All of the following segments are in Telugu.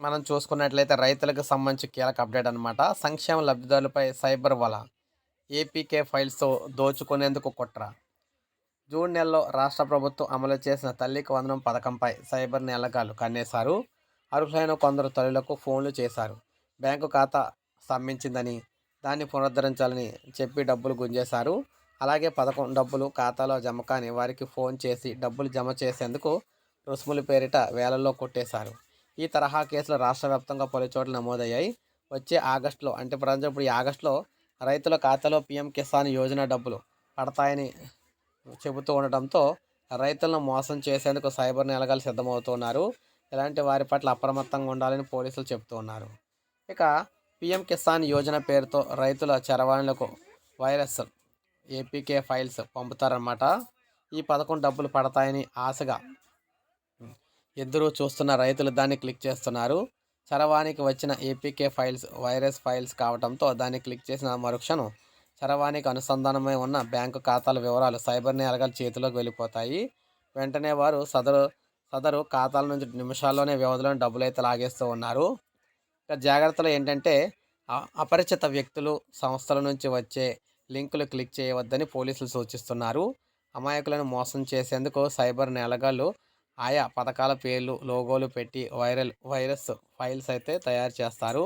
మనం చూసుకున్నట్లయితే రైతులకు సంబంధించి కీలక అప్డేట్ అనమాట సంక్షేమ లబ్ధిదారులపై సైబర్ వల ఏపీకే ఫైల్స్తో దోచుకునేందుకు కుట్ర. జూన్ నెలలో రాష్ట్ర ప్రభుత్వం అమలు చేసిన తల్లికి వందనం పథకంపై సైబర్ నేలగాలు కన్నేశారు. అర్హులైన కొందరు తల్లులకు ఫోన్లు చేశారు. బ్యాంకు ఖాతా స్తంభించిందని దాన్ని పునరుద్ధరించాలని చెప్పి డబ్బులు గుంజేశారు. అలాగే పథకం డబ్బులు ఖాతాలో జమ కాని వారికి ఫోన్ చేసి డబ్బులు జమ చేసేందుకు రుసుముల పేరిట వేలల్లో కొట్టేశారు. ఈ తరహా కేసులు రాష్ట్ర వ్యాప్తంగా పలు చోట్ల నమోదయ్యాయి. వచ్చే ఆగస్టులో అంటే ప్రజలు ఇప్పుడు ఈ ఆగస్టులో రైతుల ఖాతాలో పీఎం కిసాన్ యోజన డబ్బులు పడతాయని చెబుతూ ఉండటంతో రైతులను మోసం చేసేందుకు సైబర్ నేలగాలు సిద్ధమవుతున్నారు. ఇలాంటి వారి పట్ల అప్రమత్తంగా ఉండాలని పోలీసులు చెబుతూ ఉన్నారు. ఇక పీఎం కిసాన్ యోజన పేరుతో రైతుల చరవాణులకు వైరస్ ఏపీకే ఫైల్స్ పంపుతారన్నమాట. ఈ పథకం డబ్బులు పడతాయని ఆశగా ఎదురు చూస్తున్న రైతులు దాన్ని క్లిక్ చేస్తున్నారు. చరవాణికి వచ్చిన ఏపీకే ఫైల్స్ వైరస్ ఫైల్స్ కావడంతో దాన్ని క్లిక్ చేసిన మరుక్షణం చరవాణికి అనుసంధానమై ఉన్న బ్యాంకు ఖాతాల వివరాలు సైబర్ నేరగాల చేతిలోకి వెళ్ళిపోతాయి. వెంటనే వారు సదరు సదరు ఖాతాల నుంచి నిమిషాల్లోనే వ్యవధిలోని డబ్బులు అయితే లాగేస్తూ ఉన్నారు. ఇక జాగ్రత్తలు ఏంటంటే అ- అపరిచిత వ్యక్తులు సంస్థల నుంచి వచ్చే లింకులు క్లిక్ చేయవద్దని పోలీసులు సూచిస్తున్నారు. అమాయకులను మోసం చేసేందుకు సైబర్ నేలగాళ్ళు ఆయా పథకాల పేర్లు లోగోలు పెట్టి వైరల్ వైరస్ ఫైల్స్ అయితే తయారు చేస్తారు.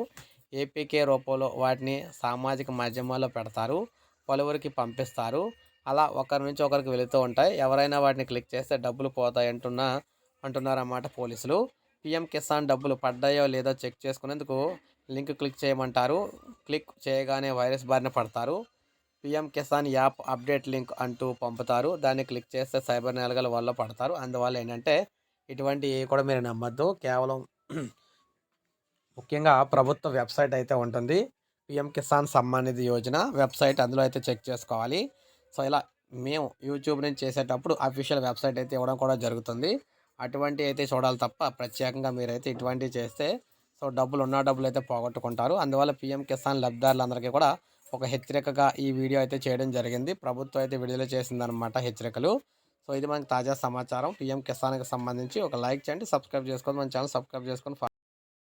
ఏపీకే రూపంలో వాటిని సామాజిక మాధ్యమాల్లో పెడతారు పలువురికి పంపిస్తారు. అలా ఒకరి నుంచి ఒకరికి వెళుతూ ఉంటాయి. ఎవరైనా వాటిని క్లిక్ చేస్తే డబ్బులు పోతాయి అంటున్న అంటున్నారన్నమాట పోలీసులు. పిఎం కిసాన్ డబ్బులు పడ్డాయో లేదో చెక్ చేసుకునేందుకు లింక్ క్లిక్ చేయమంటారు. క్లిక్ చేయగానే వైరస్ బారిన పడతారు. PM Kisan app update link అంటూ పంపుతారు. దాన్ని క్లిక్ చేస్తే సైబర్ నేలగల వల్ల పడతారు. అందువల్ల ఏంటంటే ఇటువంటి కూడా మీరు నమ్మద్దు. కేవలం ముఖ్యంగా ప్రభుత్వ వెబ్సైట్ అయితే ఉంటుంది. పిఎం కిసాన్ సమ్మాన్ నిధి యోజన వెబ్సైట్ అందులో అయితే చెక్ చేసుకోవాలి. సో ఇలా మేము యూట్యూబ్ నుంచి చేసేటప్పుడు అఫీషియల్ వెబ్సైట్ అయితే ఇవ్వడం కూడా జరుగుతుంది. అటువంటి అయితే చూడాలి తప్ప ప్రత్యేకంగా మీరైతే ఇటువంటివి చేస్తే సో డబ్బులు ఉన్న డబ్బులు అయితే పోగొట్టుకుంటారు. అందువల్ల పిఎం కిసాన్ లబ్ధిదారులందరికీ కూడా ఒక హెచ్చరికగా ఈ వీడియో అయితే చేయడం జరిగింది. ప్రభుత్వం అయితే విడుదల చేసిందనమాట హెచ్చరికలు. సో ఇది మనకి తాజా సమాచారం. పిఎం కిసాన్కి సంబంధించి ఒక లైక్ చేయండి సబ్స్క్రైబ్ చేసుకొని మన ఛానల్ సబ్స్క్రైబ్ చేసుకొని